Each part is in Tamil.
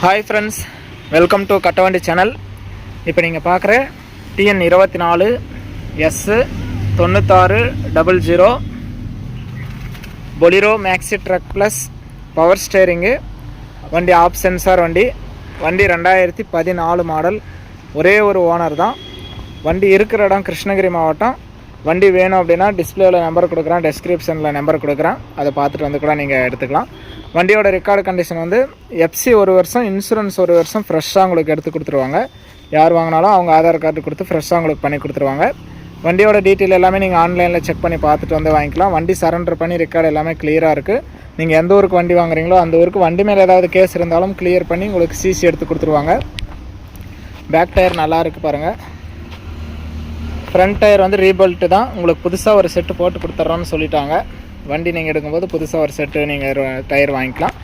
Hi friends welcome to Kattavandi channel இப்போ நீங்கள் பார்க்குற டிஎன் இருபத்தி நாலு எஸ்ஸு தொண்ணூத்தாறு double zero Bolero Maxi truck plus power steering வண்டி ஆப் சென்சார் வண்டி வண்டி ரெண்டாயிரத்தி பதினாலு மாடல் ஒரே ஒரு ஓனர் தான். வண்டி இருக்கிற இடம் கிருஷ்ணகிரி மாவட்டம். வண்டி வேணும் அப்படின்னா டிஸ்பிளேவில் நம்பர் கொடுக்குறேன் டெஸ்கிரிப்ஷனில் நம்பர் கொடுக்குறேன். அதை பார்த்துட்டு வந்து கூட நீங்கள் எடுத்துக்கலாம். வண்டியோட ரெக்கார்டு கண்டிஷன் வந்து எஃப்சி ஒரு வருஷம் இன்சூரன்ஸ் ஒரு வருஷம் ஃப்ரெஷ்ஷாக உங்களுக்கு எடுத்து கொடுத்துருவாங்க. யார் வாங்கினாலும் அவங்க ஆதார் கார்டு கொடுத்து ஃப்ரெஷ்ஷாக உங்களுக்கு பண்ணி கொடுத்துருவாங்க. வண்டியோட டீட்டெயில் எல்லாமே நீங்கள் ஆன்லைனில் செக் பண்ணி பார்த்துட்டு வந்து வாங்கிக்கலாம். வண்டி சரண்டர் பண்ணி ரெக்கார்டு எல்லாமே கிளியராக இருக்குது நீங்கள் எந்த ஊருக்கு வண்டி வாங்குறீங்களோ அந்த ஊருக்கு வண்டி மேலே ஏதாவது கேஸ் இருந்தாலும் கிளியர் பண்ணி உங்களுக்கு சிசி எடுத்து கொடுத்துருவாங்க. பேக் டயர் நல்லா இருக்குது பாருங்கள் ஃப்ரண்ட் டயர் வந்து ரீபல்ட்டு தான். உங்களுக்கு புதுசாக ஒரு செட்டு போட்டு கொடுத்துட்றோன்னு சொல்லிட்டாங்க. வண்டி நீங்கள் எடுக்கும்போது புதுசாக ஒரு செட்டு நீங்கள் டயர் வாங்கிக்கலாம்.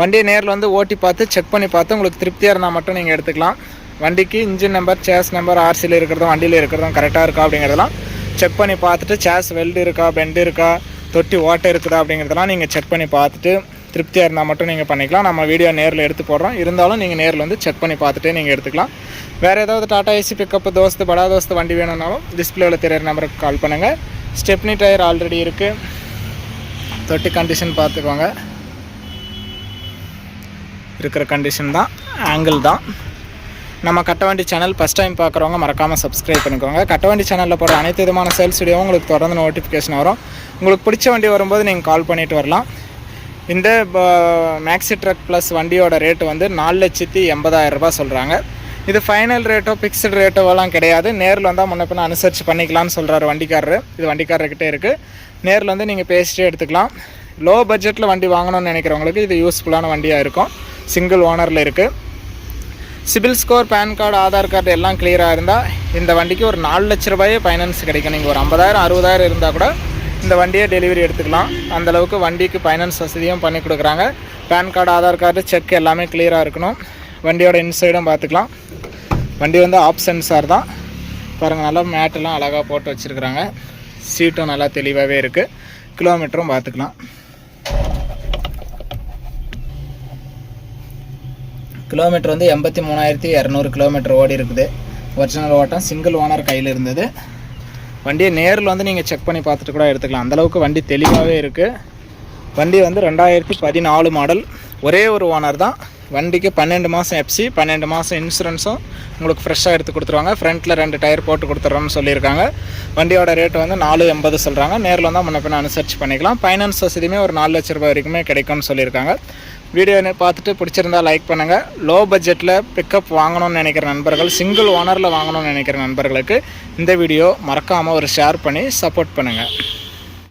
வண்டியை நேரில் வந்து ஓட்டி பார்த்து செக் பண்ணி பார்த்து உங்களுக்கு திருப்தியாக இருந்தால் மட்டும் நீங்கள் எடுத்துக்கலாம். வண்டிக்கு இன்ஜின் நம்பர் சேஸ் நம்பர் ஆர்சியில் இருக்கிறதும் வண்டியில் இருக்கிறதும் கரெக்டாக இருக்கா அப்படிங்கிறதெல்லாம் செக் பண்ணி பார்த்துட்டு சேஸ் வெல்டு இருக்கா பெண்டு இருக்கா தொட்டி ஓட்டை இருக்குதா அப்படிங்கிறதெல்லாம் நீங்கள் செக் பண்ணி பார்த்துட்டு திருப்தியாக இருந்தால் மட்டும் நீங்கள் பண்ணிக்கலாம். நம்ம வீடியோ நேரில் எடுத்து போடுறோம். இருந்தாலும் நீங்கள் நேரில் வந்து செக் பண்ணி பார்த்துட்டே நீங்கள் எடுத்துக்கலாம். வேறு ஏதாவது டாடா ஏசி பிக்கப் தோஸ்து படா தோஸ்து வண்டி வேணும்னாலும் டிஸ்பிளேவில் தெரியிற நம்பருக்கு கால் பண்ணுங்கள் ஸ்டெப்னி டயர் ஆல்ரெடி இருக்குது தொட்டி கண்டிஷன் பார்த்துக்கோங்க. இருக்கிற கண்டிஷன் தான் ஆங்கிள் தான். நம்ம கட்டவண்டி சேனல் ஃபஸ்ட் டைம் பார்க்குறவங்க மறக்காமல் சப்ஸ்கிரைப் பண்ணிக்கோங்க. கட்டவண்டி சேனலில் போகிற அனைத்து விதமான சேல்ஸ் வீடியோவும் உங்களுக்கு தொடர்ந்து நோட்டிஃபிகேஷன் வரும். உங்களுக்கு பிடிச்ச வண்டி வரும்போது நீங்கள் கால் பண்ணிட்டு வரலாம். இந்த மேக்ஸி ட்ரக் ப்ளஸ் வண்டியோட ரேட்டு வந்து நாலு லட்சத்தி எண்பதாயிரம் சொல்கிறாங்க இது ஃபைனல் ரேட்டோ ஃபிக்ஸ்டு ரேட்டோவெல்லாம் கிடையாது. நேரில் வந்தால் முன்ன பின்ன அனுசரித்து பண்ணிக்கலாம்னு சொல்கிறாரு வண்டிக்காரரு. இது வண்டிக்காரர்கிட்டே இருக்குது நேரில் வந்து நீங்கள் பேசிட்டே எடுத்துக்கலாம். லோ பட்ஜெட்டில் வண்டி வாங்கணும்னு நினைக்கிறவங்களுக்கு இது யூஸ்ஃபுல்லான வண்டியாக இருக்கும். சிங்கிள் ஓனரில் இருக்குது CIBIL score PAN card Aadhaar card எல்லாம் கிளியராக இருந்தால் இந்த வண்டிக்கு ஒரு நாலு லட்ச ரூபாயே ஃபைனான்ஸ் கிடைக்கும். நீங்கள் ஒரு ஐம்பதாயிரம் அறுபதாயிரம் இருந்தால் கூட இந்த வண்டியை டெலிவரி எடுத்துக்கலாம். அந்தளவுக்கு வண்டிக்கு ஃபைனான்ஸ் வசதியும் பண்ணி கொடுக்குறாங்க. PAN card Aadhaar card check எல்லாமே கிளியராக இருக்கணும். வண்டியோட இன்சைடும் பார்த்துக்கலாம். வண்டி வந்து ஆப் சென்சார் தான். பாருங்கள் நல்லா மேட்டெல்லாம் அழகாக போட்டு வச்சுருக்குறாங்க. சீட்டும் நல்லா தெளிவாகவே இருக்குது கிலோமீட்டரும் பார்த்துக்கலாம். கிலோமீட்டர் வந்து எண்பத்தி மூணாயிரத்தி இரநூறு கிலோமீட்டர் ஓடி இருக்குது. ஒரிஜினல் ஓட்டம் சிங்கிள் ஓனர் கையில் இருந்தது. வண்டியை நேரில் வந்து நீங்கள் செக் பண்ணி பார்த்துட்டு கூட எடுத்துக்கலாம். அந்தளவுக்கு வண்டி தெளிவாகவே இருக்குது வண்டி வந்து ரெண்டாயிரத்தி பதினாலு மாடல் ஒரே ஒரு ஓனர் தான். வண்டிக்கு பன்னெண்டு மாதம் எஃப்சி பன்னெண்டு மாதம் இன்சூரன்ஸும் உங்களுக்கு ஃப்ரெஷ்ஷாக எடுத்து கொடுத்துருவாங்க. ஃப்ரண்ட்டில் ரெண்டு டயர் போட்டு கொடுத்துட்றோம்னு சொல்லியிருக்காங்க. வண்டியோட ரேட்டு வந்து நாலு எண்பது சொல்கிறாங்க நேரில் வந்தால் முன்ன பின்ன அனுசரிச்சு பண்ணிக்கலாம். ஃபைனான்ஸ் வசதியுமே ஒரு நாலு லட்ச ரூபாய் வரைக்குமே கிடைக்கும்னு சொல்லியிருக்காங்க. வீடியோ பார்த்துட்டு பிடிச்சிருந்தா லைக் பண்ணுங்கள் லோ பட்ஜெட்டில் பிக்கப் வாங்கணும்னு நினைக்கிற நண்பர்கள் சிங்கிள் ஓனரில் வாங்கணும்னு நினைக்கிற நண்பர்களுக்கு இந்த வீடியோ மறக்காமல் ஒரு ஷேர் பண்ணி சப்போர்ட் பண்ணுங்கள்